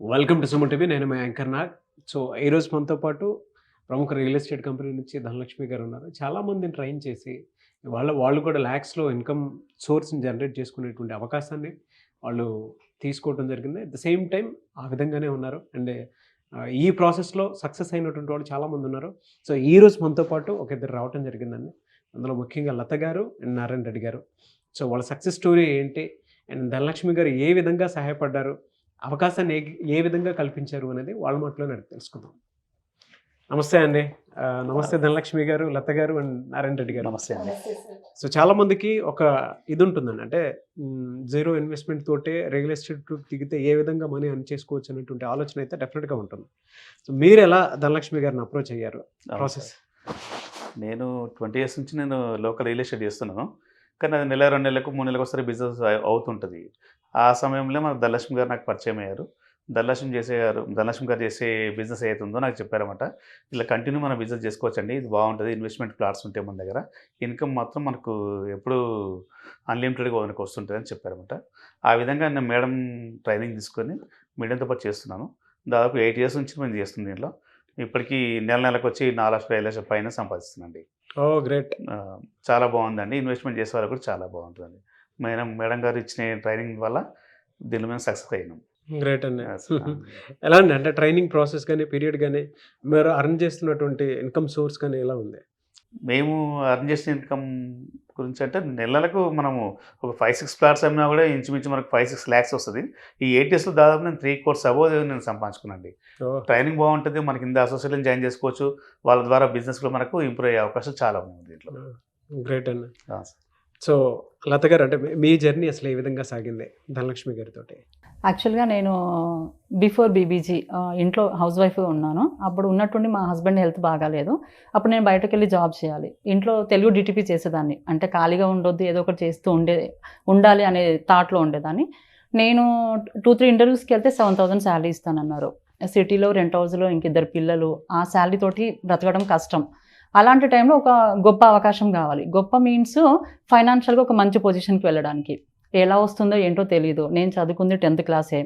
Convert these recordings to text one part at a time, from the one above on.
Welcome to Suman TV నేను మా anchor Nag. So ఈరోజు మనతో పాటు ప్రముఖ రియల్ ఎస్టేట్ కంపెనీ నుంచి ధనలక్ష్మి గారు ఉన్నారు. చాలామందిని ట్రైన్ చేసి వాళ్ళ వాళ్ళు కూడా ల్యాక్స్లో ఇన్కమ్ సోర్స్ని జనరేట్ చేసుకునేటువంటి అవకాశాన్ని వాళ్ళు తీసుకోవడం జరిగింది. అట్ ద సేమ్ టైం ఆ విధంగానే ఉన్నారు. అండ్ uh, ఈ ప్రాసెస్లో సక్సెస్ అయినటువంటి వాళ్ళు చాలామంది ఉన్నారు. సో ఈ రోజు మనతో పాటు ఒక ఇద్దరు రావటం జరిగిందండి. అందులో ముఖ్యంగా లత గారు అండ్ నారాయణ రెడ్డి గారు. సో వాళ్ళ సక్సెస్ స్టోరీ ఏంటి? అండ్ ధనలక్ష్మి గారు ఏ విధంగా సహాయపడ్డారు? అవకాశాన్ని ఏ ఏ విధంగా కల్పించారు అనేది వాళ్ళ మాటలో నేను తెలుసుకుందాం. నమస్తే అండి. నమస్తే ధనలక్ష్మి గారు లత గారు అండ్ నారాయణ రెడ్డి గారు. నమస్తే అండి. సో చాలా మందికి ఒక ఇది ఉంటుందండి. అంటే జీరో ఇన్వెస్ట్మెంట్ తోటే రియల్ ఎస్టేట్ దిగితే ఏ విధంగా మనీ అర్న్ చేసుకోవచ్చు అనేటువంటి ఆలోచన అయితే డెఫినెట్గా ఉంటుంది. సో మీరు ఎలా ధనలక్ష్మి గారిని అప్రోచ్ అయ్యారు? ప్రాసెస్. నేను ట్వంటీ ఇయర్స్ నుంచి నేను లోకల్ రియల్ ఎస్టేట్ చేస్తున్నాను. కానీ అది నెల రెండు నెలలకు మూడు నెలలకు ఒకసారి బిజినెస్ అవుతుంటుంది. ఆ సమయంలో మన ధనలక్ష్మి గారు నాకు పరిచయం అయ్యారు. ధనలక్ష్మి చేసే గారు ధనలక్ష్మి గారు చేసే బిజినెస్ ఏదైతుందో నాకు చెప్పారన్నమాట. ఇలా కంటిన్యూ మనం బిజినెస్ చేసుకోవచ్చండి. ఇది బాగుంటుంది. ఇన్వెస్ట్మెంట్ ప్లాట్స్ ఉంటాయి మన దగ్గర. ఇన్కమ్ మాత్రం మనకు ఎప్పుడు అన్లిమిటెడ్గా మనకు వస్తుంటుంది అని చెప్పారన్నమాట. ఆ విధంగా నేను మేడం ట్రైనింగ్ తీసుకొని మేడంతో పాటు చేస్తున్నాను. దాదాపు ఎయిట్ ఇయర్స్ నుంచి నేను చేస్తుంది దీంట్లో. ఇప్పటికీ నెల నెలకు వచ్చి నాలుగు లక్షల ఐదు లక్షల పైన సంపాదిస్తున్నాండి ఓ గ్రేట్. చాలా బాగుందండి. ఇన్వెస్ట్మెంట్ చేసే వాళ్ళకి కూడా చాలా బాగుంటుందండి. మేడం మేడం గారు ఇచ్చిన ట్రైనింగ్ వల్ల దీని మీద సక్సెస్ అయినాం. గ్రేట్ అండి ఎలా అండి అంటే ట్రైనింగ్ ప్రాసెస్ కానీ పీరియడ్ కానీ మీరు అర్న్ చేస్తున్నటువంటి ఇన్కమ్ సోర్స్ కానీ ఎలా ఉంది? మేము అర్న్ చేసిన ఇన్కమ్ గురించి అంటే నెలలకు మనము ఒక ఫైవ్ సిక్స్ ప్లాట్స్ అమ్మినా కూడా ఇంచుమించు మనకు ఫైవ్ సిక్స్ ల్యాక్స్ వస్తుంది. ఈ ఎయిట్ ఇయర్స్లో దాదాపు నేను త్రీ కోర్స్ అబో నేను సంపాదించుకున్నాండి. ట్రైనింగ్ బాగుంటుంది మనకి కింద అసోసియేషన్ జాయిన్ చేసుకోవచ్చు. వాళ్ళ ద్వారా బిజినెస్లో మనకు ఇంప్రూవ్ అయ్యే అవకాశం చాలా ఉంది దీంట్లో. గ్రేట్ అండి సో లత గారు అంటే మీ- జర్నీ అసలు ఏ విధంగా సాగింది ధనలక్ష్మి గారితో యాక్చువల్గా నేను బిఫోర్ బీబీజీ ఇంట్లో హౌస్ వైఫ్గా ఉన్నాను. అప్పుడు ఉన్నట్టుండి మా హస్బెండ్ హెల్త్ బాగాలేదు. అప్పుడు నేను బయటకు వెళ్ళి జాబ్ చేయాలి. ఇంట్లో తెలుగు డిటిపి చేసేదాన్ని. అంటే ఖాళీగా ఉండొద్దు ఏదో ఒకటి చేస్తూ ఉండే ఉండాలి అనే థాట్లో ఉండేదాన్ని. నేను టూ త్రీ ఇంటర్వ్యూస్కి వెళ్తే సెవెన్ థౌసండ్ శాలరీ ఇస్తానన్నారు. సిటీలో రెంట్ హౌస్లో ఇంక ఇద్దరు పిల్లలు. ఆ శాలరీ తోటి బ్రతకడం కష్టం. అలాంటి టైంలో ఒక గొప్ప అవకాశం కావాలి. గొప్ప మీన్స్ ఫైనాన్షియల్గా ఒక మంచి పొజిషన్కి వెళ్ళడానికి. ఎలా వస్తుందో ఏంటో తెలియదు నేను చదువుకుంది టెన్త్ క్లాసే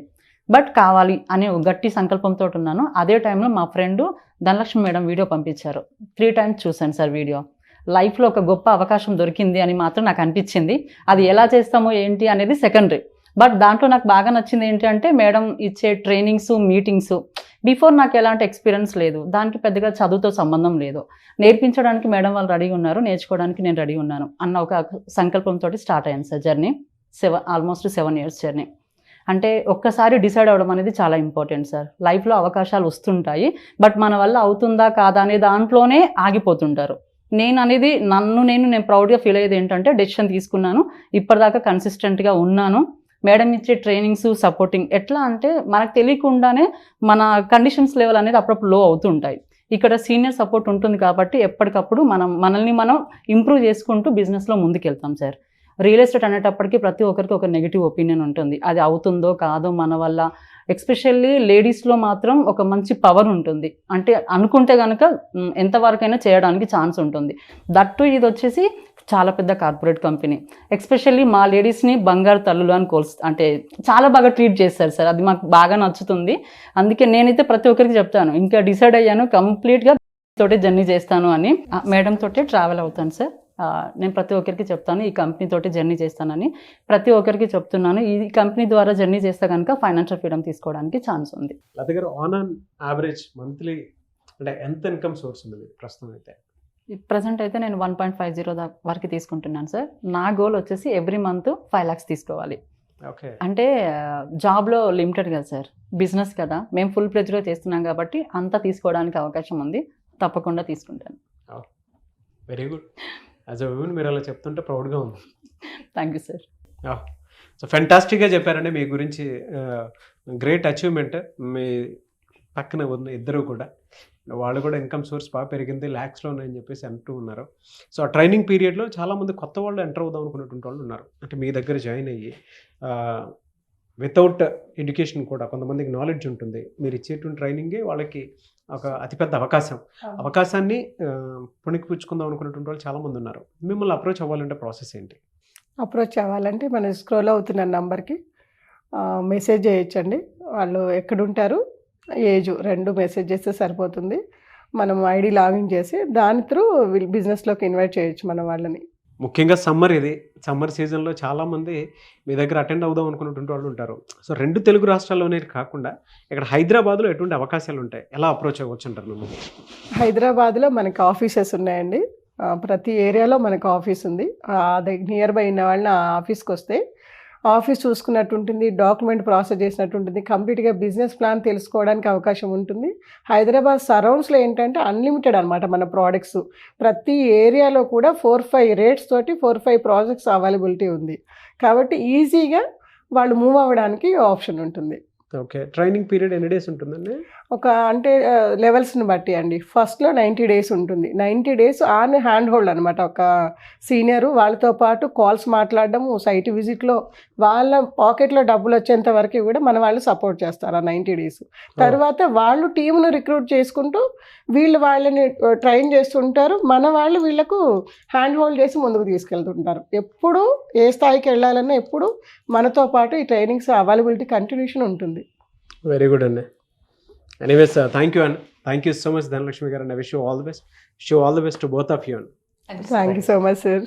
బట్ కావాలి అనే ఒక గట్టి సంకల్పంతో ఉన్నాను. అదే టైంలో మా ఫ్రెండ్ ధనలక్ష్మి మేడం వీడియో పంపించారు. త్రీ టైమ్స్ చూశాను సార్ వీడియో లైఫ్లో ఒక గొప్ప అవకాశం దొరికింది అని మాత్రం నాకు అనిపించింది. అది ఎలా చేస్తామో ఏంటి అనేది సెకండరీ బట్ దాంట్లో నాకు బాగా నచ్చింది ఏంటి అంటే మేడం ఇచ్చే ట్రైనింగ్స్ మీటింగ్స్ బిఫోర్ నాకు ఎలాంటి ఎక్స్పీరియన్స్ లేదు. దానికి పెద్దగా చదువుతో సంబంధం లేదు. నేర్పించడానికి మేడం వాళ్ళు రెడీ ఉన్నారు. నేర్చుకోవడానికి నేను రెడీ ఉన్నాను అన్న ఒక సంకల్పంతో స్టార్ట్ అయ్యాను sir journey seven almost seven years journey అంటే ఒక్కసారి డిసైడ్ అవ్వడం అనేది చాలా ఇంపార్టెంట్ సార్. లైఫ్లో అవకాశాలు వస్తుంటాయి. బట్ మన వల్ల అవుతుందా కాదా అనే దాంట్లోనే ఆగిపోతుంటారు. నేను అనేది నన్ను నేను నేను ప్రౌడ్గా ఫీల్ అయ్యేది ఏంటంటే డెసిషన్ తీసుకున్నాను. ఇప్పటిదాకా కన్సిస్టెంట్గా ఉన్నాను. మేడం ఇచ్చే ట్రైనింగ్స్ సపోర్టింగ్ ఎట్లా అంటే మనకు తెలియకుండానే మన కండిషన్స్ లెవెల్ అనేది అప్పుడప్పుడు లో అవుతుంటాయి. ఇక్కడ సీనియర్ సపోర్ట్ ఉంటుంది కాబట్టి ఎప్పటికప్పుడు మనం మనల్ని మనం ఇంప్రూవ్ చేసుకుంటూ బిజినెస్లో ముందుకెళ్తాం సార్ రియల్ ఎస్టేట్ అనేటప్పటికీ ప్రతి ఒక్కరికి ఒక నెగిటివ్ ఒపీనియన్ ఉంటుంది. అది అవుతుందో కాదో మన వల్ల. ఎక్స్పెషల్లీ లేడీస్లో మాత్రం ఒక మంచి పవర్ ఉంటుంది. అంటే అనుకుంటే కనుక ఎంతవరకైనా చేయడానికి ఛాన్స్ ఉంటుంది. దట్టు ఇది వచ్చేసి చాలా పెద్ద కార్పొరేట్ కంపెనీ. ఎస్పెషల్లీ మా లేడీస్ని బంగారు తల్లులు అని కోల్స్ అంటే చాలా బాగా ట్రీట్ చేస్తారు సార్. అది మాకు బాగా నచ్చుతుంది. అందుకే నేనైతే ప్రతి ఒక్కరికి చెప్తాను. ఇంకా డిసైడ్ అయ్యాను కంప్లీట్గా తోటే జర్నీ చేస్తాను అని. మేడం తోటే ట్రావెల్ అవుతాను సార్. నేను ప్రతి ఒక్కరికి చెప్తాను ఈ కంపెనీ తోటి జర్నీ చేస్తానని. ప్రతి ఒక్కరికి చెప్తున్నాను ఈ కంపెనీ ద్వారా జర్నీ చేస్తే కనుక ఫైనాన్షియల్ ఫ్రీడమ్ తీసుకోవడానికి ఛాన్స్ ఉంది. లత గారు ఆన్ ఆన్ యావరేజ్ మంత్లీ అంటే ఎంత ఇన్కమ్ సోర్స్ ఉంది ప్రస్తుతం అయితే? ప్రజెంట్ అయితే నేను వన్ పాయింట్ ఫైవ్ జీరో వరకు తీసుకుంటున్నాను సార్ నా గోల్ వచ్చేసి ఎవ్రీ మంత్ ఫైవ్ ల్యాక్స్ తీసుకోవాలి. ఓకే. అంటే జాబ్లో లిమిటెడ్ కదా సార్ బిజినెస్ కదా. మేము ఫుల్ ప్లెజ్లో చేస్తున్నాం కాబట్టి అంతా తీసుకోవడానికి అవకాశం ఉంది. తప్పకుండా తీసుకుంటాను. వెరీ గుడ్ యాజ్ అ మీరు అలా చెప్తుంటే ప్రౌడ్గా ఉంది. థ్యాంక్ యూ సార్ సో ఫెంటాస్టిక్గా చెప్పారండి. మీ గురించి గ్రేట్ అచీవ్మెంట్ మీ పక్కన ఉన్న ఇద్దరు కూడా. వాళ్ళు కూడా ఇన్కమ్ సోర్స్ బాగా పెరిగింది ల్యాక్స్లో ఉన్నాయని చెప్పేసి అంటూ ఉన్నారు. సో ఆ ట్రైనింగ్ పీరియడ్లో చాలామంది కొత్త వాళ్ళు ఎంటర్ అవుదాం అనుకున్నటువంటి వాళ్ళు ఉన్నారు. అంటే మీ దగ్గర జాయిన్ అయ్యి వితౌట్ ఎడ్యుకేషన్ కూడా కొంతమందికి నాలెడ్జ్ ఉంటుంది. మీరు ఇచ్చేటువంటి ట్రైనింగే వాళ్ళకి ఒక అతిపెద్ద అవకాశం. అవకాశాన్ని పుణికిపుచ్చుకుందాం అనుకున్నటువంటి వాళ్ళు చాలామంది ఉన్నారు. మిమ్మల్ని అప్రోచ్ అవ్వాలంటే ప్రాసెస్ ఏంటి? అప్రోచ్ అవ్వాలంటే మనం స్క్రోల్ అవుతున్న నంబర్కి మెసేజ్ చేయొచ్చండి. వాళ్ళు ఎక్కడుంటారు ఏజ్ రెండు మెసేజ్ చేస్తే సరిపోతుంది. మనం ఐడి లాగిన్ చేసి దాని త్రూ బిజినెస్లోకి ఇన్వైట్ చేయొచ్చు మన వాళ్ళని. ముఖ్యంగా సమ్మర్ ఇది. సమ్మర్ సీజన్లో చాలామంది మీ దగ్గర అటెండ్ అవుదాం అనుకున్నటువంటి వాళ్ళు ఉంటారు. సో రెండు తెలుగు రాష్ట్రాల్లోనే కాకుండా ఇక్కడ హైదరాబాద్లో ఎటువంటి అవకాశాలు ఉంటాయి? ఎలా అప్రోచ్ అవ్వచ్చు అంటారు మిమ్మల్ని? హైదరాబాద్లో మనకి ఆఫీసెస్ ఉన్నాయండి. ప్రతి ఏరియాలో మనకు ఆఫీస్ ఉంది. నియర్ బై ఉన్న వాళ్ళని ఆఫీస్కి వస్తే ఆఫీస్ చూసుకున్నట్టు ఉంటుంది డాక్యుమెంట్ ప్రాసెస్ చేసినట్టు ఉంటుంది కంప్లీట్గా బిజినెస్ ప్లాన్ తెలుసుకోవడానికి అవకాశం ఉంటుంది. హైదరాబాద్ సరౌండ్స్లో ఏంటంటే అన్లిమిటెడ్ అనమాట మన ప్రోడక్ట్స్. ప్రతి ఏరియాలో కూడా ఫోర్ ఫైవ్ రేట్స్ తోటి ఫోర్ ఫైవ్ ప్రాజెక్ట్స్ అవైలబిలిటీ ఉంది. కాబట్టి ఈజీగా వాళ్ళు మూవ్ అవ్వడానికి ఆప్షన్ ఉంటుంది. ఓకే. ట్రైనింగ్ పీరియడ్ ఎన్ని డేస్ ఉంటుందండి? ఒక అంటే లెవెల్స్ని బట్టి అండి. ఫస్ట్లో నైంటీ డేస్ ఉంటుంది. Ninety days on hand hold అనమాట ఒక సీనియర్ వాళ్ళతో పాటు కాల్స్ మాట్లాడడము సైట్ విజిట్లో వాళ్ళ పాకెట్లో డబ్బులు వచ్చేంత వరకు కూడా మన వాళ్ళు సపోర్ట్ చేస్తారు ఆ నైంటీ డేస్. తర్వాత వాళ్ళు టీంను రిక్రూట్ చేసుకుంటూ వీళ్ళు వాళ్ళని ట్రైన్ చేస్తుంటారు. మన వాళ్ళు వీళ్ళకు హ్యాండ్ హోల్డ్ చేసి ముందుకు తీసుకెళ్తుంటారు. ఎప్పుడు ఏ స్థాయికి వెళ్ళాలన్నా ఎప్పుడు మనతో పాటు ఈ ట్రైనింగ్స్ అవైలబిలిటీ కంటిన్యూషన్ ఉంటుంది. వెరీ గుడ్ అండి anyways thank you and thank you so much Dhanalakshmi గారు and I wish you all the best so all the best to both of you and thank you so much sir